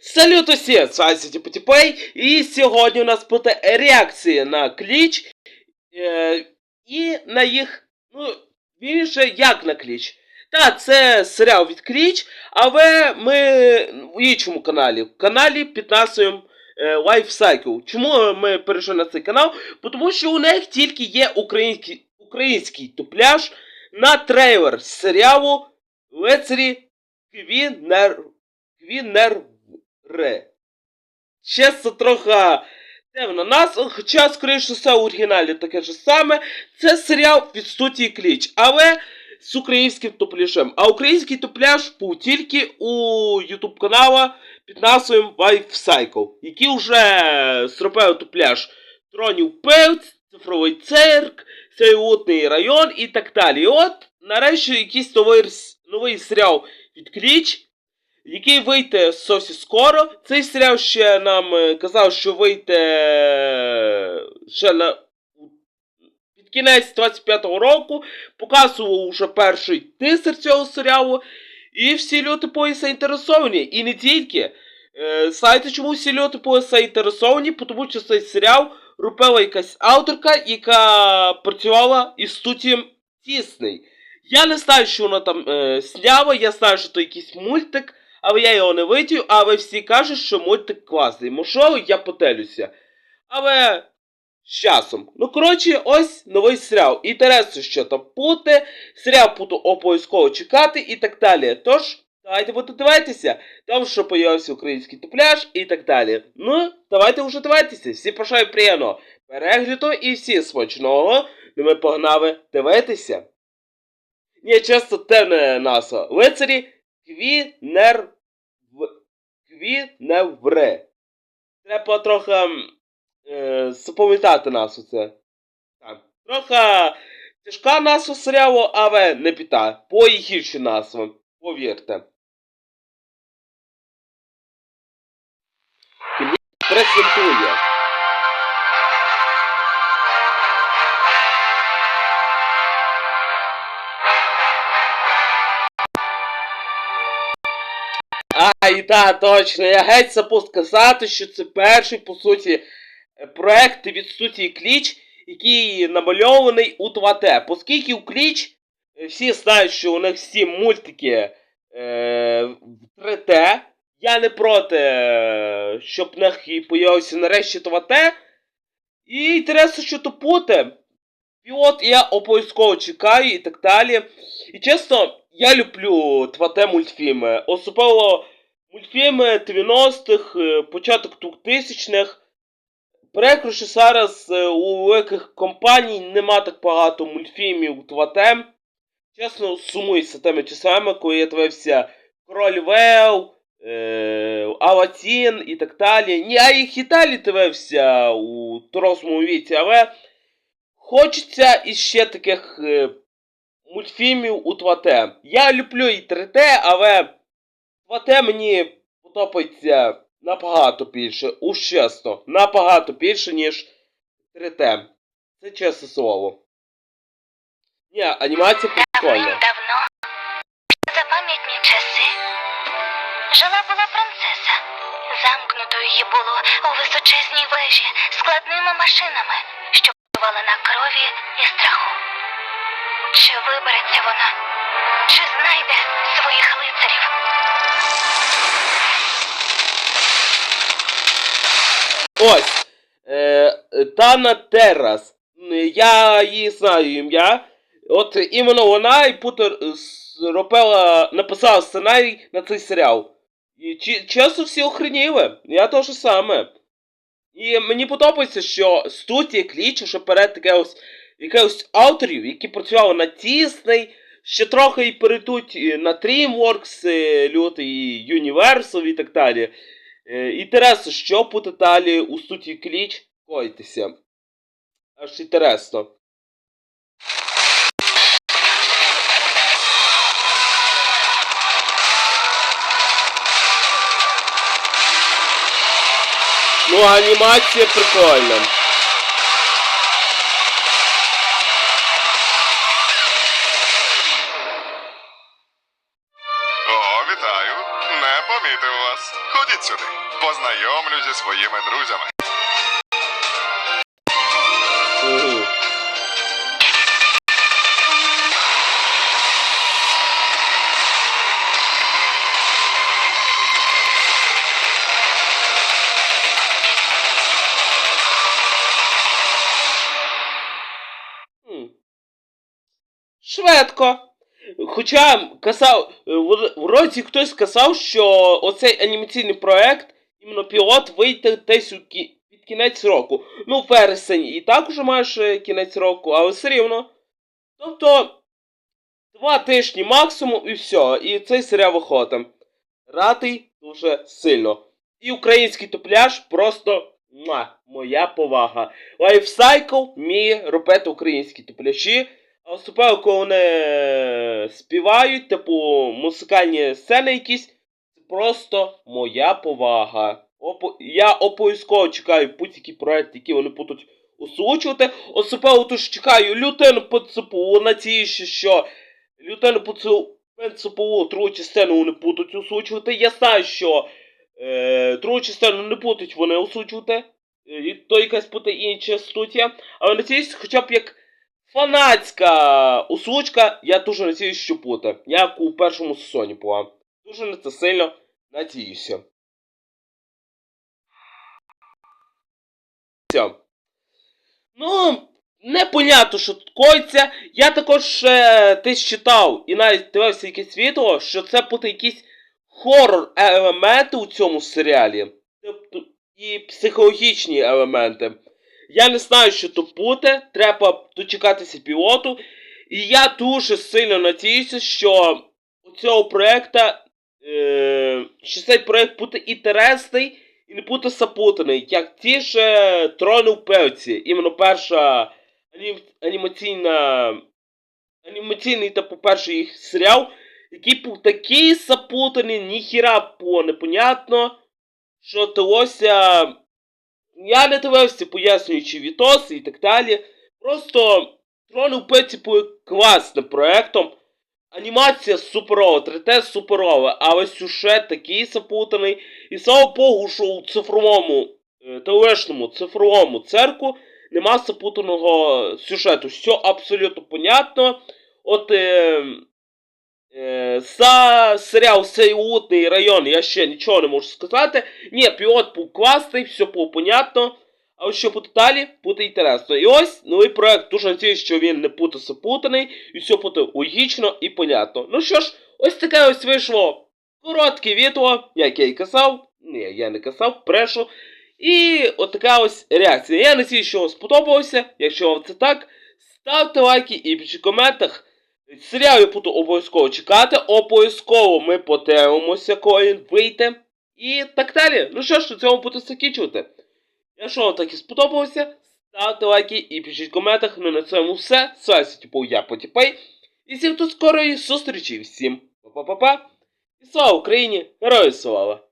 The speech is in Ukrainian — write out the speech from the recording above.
Салют усім, з вами Сітіпотіпей, і сьогодні у нас буде реакція на кліч е, і на їх, ну, вірніше, як на кліч. Так, це серіал від кліч, але ми в іншому каналі, в каналі під назвою е, Life Cycle. Чому ми перейшли на цей канал? Тому що у них тільки є український, український дубляж на трейлер серіалу Лицарі Квінер... Квінер... Ре. Чесно, трохи темно нас, хоча, скоріше все, в оригіналі таке ж саме. Це серіал від Кліч, але з українським топляжем. А український топляж був тільки у YouTube канала під назвою Life Cycle, який вже зробив топляж Тронів Певць, Цифровий цирк, Сейутний район і так далі. І от, нарешті, якийсь новий, новий серіал від Кліч який вийде зовсім скоро. Цей серіал ще нам е, казав, що вийде е, ще на під кінець 25-го року. Показував уже перший тизер цього серіалу. І всі люди заінтересовані. І не тільки. Е, знаєте, чому всі люди заінтересовані? Тому що цей серіал робила якась авторка, яка працювала із студієм Тісний. Я не знаю, що вона там е, сняла, я знаю, що це якийсь мультик, але я його не видів, але всі кажуть, що мультик класний. Можливо, я потелюся. Але з часом. Ну, коротше, ось новий серіал. Інтересно, що там буде. Серіал буду обов'язково чекати і так далі. Тож, давайте будете дивитися. Там що появився український тупляж і так далі. Ну, давайте вже дивитися. Всі бажаю приємного перегляду і всі смачного. Ну ми погнали дивитися. Ні, чесно, те не наса. Лицарі Квінер... В... вре. Треба трохи е, запам'ятати назву це. Так. Трохи тяжка нас серіалу, але не піта. По нас. Повірте. Презентує. Ай, да, точно. Я геть забув сказати, що це перший, по суті, проект від студії Кліч, який намальований у 2Т. Оскільки у Кліч е, всі знають, що у них всі мультики е, в 3Т. Я не проти, е, щоб в них і появився нарешті 2Т. І інтересно, що то буде. І от я обов'язково чекаю і так далі. І чесно, я люблю 2Т мультфільми. Особливо мультфільми 90-х, е, початок 2000-х. Прикро, що зараз е, у великих компаній нема так багато мультфільмів 2Т. Чесно, сумуюся тими часами, коли я дивився Король Лев, е, Алатін і так далі. Ні, я їх і далі дивився у дорослому віці, але хочеться іще таких мультфільмів у 2Т. Я люблю і 3Т, але 2Т мені подобається набагато більше. Уж чесно, набагато більше, ніж 3Т. Це чесне слово. Ні, анімація прикольна. Давним-давно, за пам'ятні часи, жила була принцеса. Замкнутою її було у височезній вежі складними машинами, що працювали на крові і страху. Чи вибереться вона? Чи знайде своїх лицарів? Ось. Е, Тана Террас. Я її знаю ім'я. От іменно вона і Путер робила, написала сценарій на цей серіал. І чесно всі охреніли. Я теж саме. І мені подобається, що студія Кліч вже перед таке ось якихось авторів, які працювали на Disney, ще трохи і перейдуть на DreamWorks, е, люди, і Universal і так далі. Е, Інтересно, що буде далі у студії Кліч коїтися. Аж інтересно. Ну, анімація прикольна. Зі своїми друзями. Швидко. Хоча казав, в- вроді хтось сказав, що оцей анімаційний проект, пілот, вийде десь у кі- під кінець року. Ну, вересень і так уже маєш е, кінець року, але все рівно. Тобто, два тижні максимум і все. І цей серіал виходить. Радий дуже сильно. І український топляж просто муа, моя повага. Лайфсайкл вміє робити українські топляші. А особливо, коли вони співають, типу музикальні сцени якісь, просто моя повага. Опо... Я обов'язково чекаю будь-який проект, який вони будуть озвучувати. Особливо тож чекаю лютину по ЦПУ, надіюся, що лютину по ЦПУ другу частину вони будуть озвучувати. Я знаю, що е, другу частину не будуть вони озвучувати. Е, і То якась буде інша студія. Але надіюсь, хоча б як фанатська озвучка, я дуже надіюсь, що буде. Як у першому сезоні була. Дуже на це сильно надіюся. Ну, непонятно, що тут коїться. Я також е, десь читав і навіть дивився якесь відео, що це буде якісь хорор елементи у цьому серіалі. Тобто і психологічні елементи. Я не знаю, що то буде. Треба дочекатися пілоту. І я дуже сильно надіюся, що у цього проекту, е, що цей проект буде інтересний і не буде запутаний, як ті ж е, трони в певці. Іменно перша анім, анімаційна. Анімаційний та по-перше їх серіал, який був такий запутаний, ніхіра було непонятно, що далося. Я не дивився пояснюючи відоси і так далі. Просто Трони в пеці були класним проектом. Анімація суперова, 3D суперова, але сюжет такий запутаний. І слава Богу, що у цифровому, е, телешному цифровому церкву нема запутаного сюжету. Все абсолютно понятно. От е, е, за серіал Сейутний район я ще нічого не можу сказати. Ні, пілот був класний, все було понятно. А ось що буде далі, буде інтересно. І ось новий проект. Дуже надіюсь, що він не буде запутаний, і все буде логічно і понятно. Ну що ж, ось таке ось вийшло коротке відео, як я і казав. Ні, я не казав, брешу. І от така ось реакція. Я надіюсь, що вам сподобалося. Якщо вам це так, ставте лайки і пишіть в коментах. Серіал я буду обов'язково чекати. Обов'язково ми подивимося, коли він вийде. І так далі. Ну що ж, на цьому буду закінчувати. Якщо вам так і сподобалося, ставте лайки і пишіть в коментах. Ну на цьому все. З вами типу я Потіпей. І всім до скорої зустрічі. Всім па-па-па-па. І слава Україні! Героям слава!